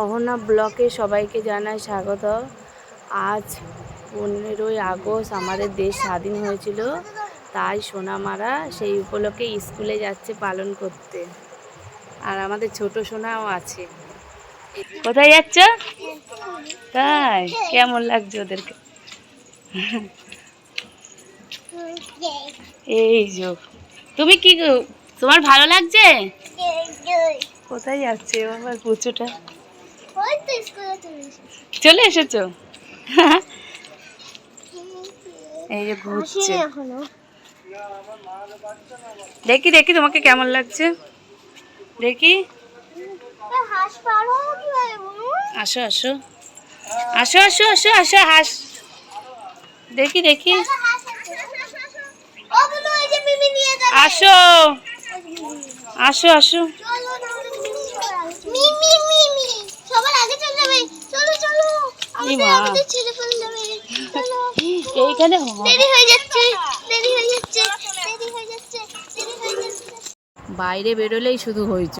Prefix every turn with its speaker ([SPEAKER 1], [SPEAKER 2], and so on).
[SPEAKER 1] অহনা ব্লকে সবাইকে জানাই স্বাগত। আজ পনেরোই আগস্ট আমাদের দেশ স্বাধীন হয়েছিল তাই সোনামারা সেই উপলক্ষে স্কুলে যাচ্ছে পালন করতে। আর আমাদের ছোট সোনাও আছে। কোথায় যাচ্ছ? তাই কেমন লাগছে ওদেরকে? এই যো। তুমি কি তোমার ভালো লাগছে? কোথায় যাচ্ছে? আমার পুচুটা। চলে এসেছ। এই যে ঘুরছে। দেখি দেখি তোমাকে কেমন লাগছে। দেখি। আসো আসো। আসো আসো আসো আসো হাস। দেখি দেখি। আসো। আসো আসো। এইখানে
[SPEAKER 2] দেরি হয়ে যাচ্ছে দেরি হয়ে যাচ্ছে দেরি হয়ে যাচ্ছে দেরি হয়ে যাচ্ছে
[SPEAKER 1] বাইরে বেরোলেই শুধু হয়েছে